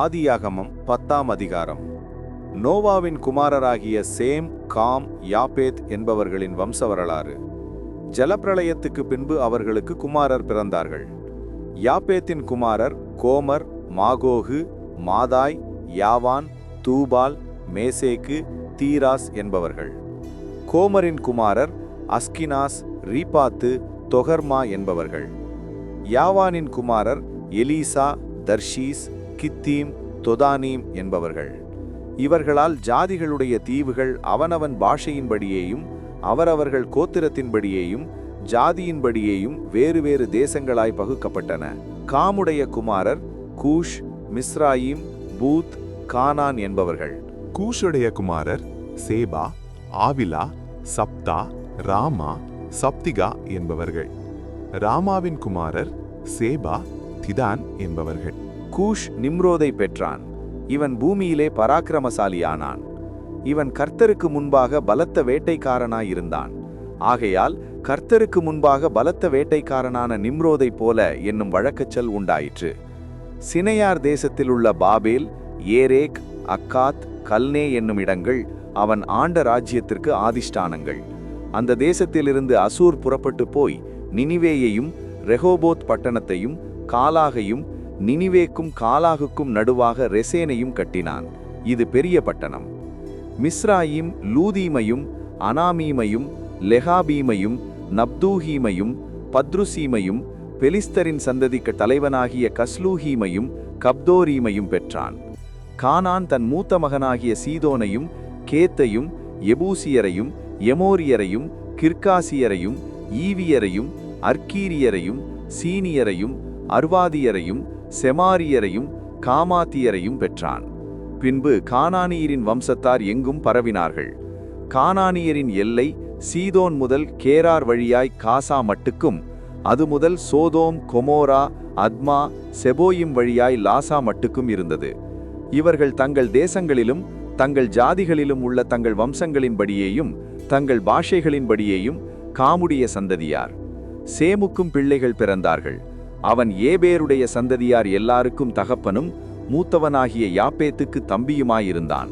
ஆதியாகமம் பத்தாம் அதிகாரம். நோவாவின் குமாரராகிய சேம் காம் யாபேத் என்பவர்களின் வம்ச வரலாறு ஜலப்பிரளயத்துக்கு பின்பு அவர்களுக்கு குமாரர் பிறந்தார்கள். யாபேத்தின் குமாரர் கோமர் மாகோகு மாதாய் யாவான் தூபால் மேசேக்கு தீராஸ் என்பவர்கள். கோமரின் குமாரர் அஸ்கினாஸ் ரீபாத்து தொகர்மா என்பவர்கள். யாவானின் குமாரர் எலீசா தர்ஷீஸ் கித்தீம் தொதானீம் என்பவர்கள். இவர்களால் ஜாதிகளுடைய தீவுகள் அவனவன் பாஷையின்படியேயும் அவரவர்கள் கோத்திரத்தின்படியேயும் ஜாதியின்படியேயும் வேறு வேறு தேசங்களாய் பகுக்கப்பட்டன. காமுடைய குமாரர் கூஷ் மிஸ்ராயிம் பூத் கானான் என்பவர்கள். கூஷுடைய குமாரர் சேபா ஆவிலா சப்தா ராமா சப்திகா என்பவர்கள். ராமாவின் குமாரர் சேபா திதான் என்பவர்கள். கூஷ் நிம்ரோதை பெற்றான். இவன் பூமியிலே பராக்கிரமசாலியானான். இவன் கர்த்தருக்கு முன்பாக பலத்த வேட்டைக்காரனாயிருந்தான். ஆகையால் கர்த்தருக்கு முன்பாக பலத்த வேட்டைக்காரனான நிம்ரோதைப் போல என்னும் வழக்கச்சல் உண்டாயிற்று. சினையார் தேசத்தில் உள்ள பாபேல் ஏரேக் அக்காத் கல்னே என்னும் இடங்கள் அவன் ஆண்ட ராஜ்யத்திற்கு ஆதிஷ்டானங்கள். அந்த தேசத்திலிருந்து அசூர் புறப்பட்டு போய் நினிவேயையும் ரெஹோபோத் பட்டணத்தையும் காலாகையும் நினிவேக்கும் காலாகுக்கும் நடுவாக ரெசேனையும் கட்டினான். இது பெரிய பட்டணம். மிஸ்ராயிம் லூதீமையும் அனாமீமையும் லெஹாபீமையும் நப்தூஹீமையும் பத்ருசீமையும் பெலிஸ்தரின் சந்ததிக்கு தலைவனாகிய கஸ்லூஹீமையும் கப்தோரீமையும் பெற்றான். கானான் தன் மூத்த மகனாகிய சீதோனையும் கேத்தையும் எபூசியரையும் எமோரியரையும் கிர்காசியரையும் ஈவியரையும் அர்க்கீரியரையும் சீனியரையும் அர்வாதியரையும் செமாரியரையும் காமாத்தியரையும் பெற்றான். பின்பு கானானியரின் வம்சத்தார் எங்கும் பரவினார்கள். கானானியரின் எல்லை சீதோன் முதல் கேரார் வழியாய் காசா மட்டுக்கும் அது முதல் சோதோம் கொமோரா அத்மா செபோயிம் வழியாய் லாசா மட்டுக்கும் இருந்தது. இவர்கள் தங்கள் தேசங்களிலும் தங்கள் ஜாதிகளிலும் உள்ள தங்கள் வம்சங்களின்படியேயும் தங்கள் பாஷைகளின்படியேயும் காமுடைய சந்ததியார். சேமுக்கும் பிள்ளைகள் பிறந்தார்கள். அவன் ஏபேருடைய சந்ததியார் எல்லாருக்கும் தகப்பனும் மூத்தவனாகிய யாப்பேத்துக்கு தம்பியுமாயிருந்தான்.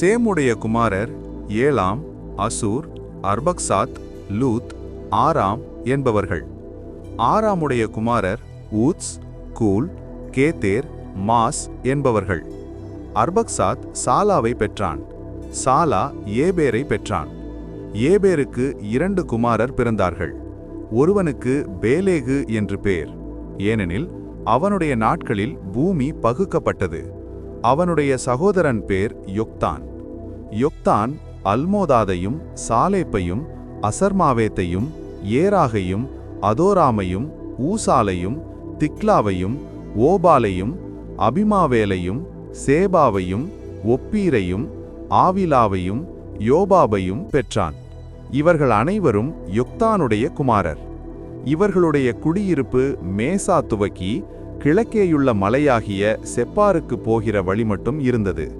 சேமுடைய குமாரர் ஏலாம் அசூர் அர்பக்சாத் லூத் ஆராம் என்பவர்கள். ஆராமுடைய குமாரர் ஊத்ஸ் கூல் கேத்தேர் மாஸ் என்பவர்கள். அர்பக்சாத் சாலாவை பெற்றான். சாலா ஏபேரை பெற்றான். ஏபேருக்கு இரண்டு குமாரர் பிறந்தார்கள். ஒருவனுக்கு பேலேகு என்று பேர். ஏனெனில் அவனுடைய நாட்களில் பூமி பகுக்கப்பட்டது. அவனுடைய சகோதரன் பேர் யொக்தான். யொக்தான் அல்மோதாதையும் சாலேப்பையும் அசர்மாவேத்தையும் ஏராகையும் அதோராமையும் ஊசாலையும் திக்லாவையும் ஓபாலையும் அபிமாவேலையும் சேபாவையும் ஒப்பீரையும் ஆவிலாவையும் யோபாபையும் பெற்றான். இவர்கள் அனைவரும் யுக்தானுடைய குமாரர். இவர்களுடைய குடியிருப்பு மேசா துவக்கி கிழக்கேயுள்ள மலையாகிய செப்பாருக்கு போகிற வழி மட்டும் இருந்தது.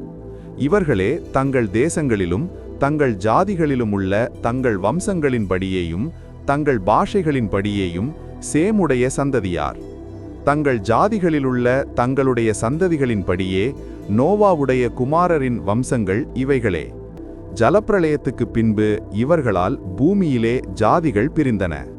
இவர்களே தங்கள் தேசங்களிலும் தங்கள் ஜாதிகளிலும் உள்ள தங்கள் வம்சங்களின்படியேயும் தங்கள் பாஷைகளின்படியேயும் சேமுடைய சந்ததியார். தங்கள் ஜாதிகளிலுள்ள தங்களுடைய சந்ததிகளின்படியே நோவாவுடைய குமாரரின் வம்சங்கள் இவைகளே. ஜலப்பிரளயத்துக்கு பின்பு இவர்களால் பூமியிலே ஜாதிகள் பிரிந்தன.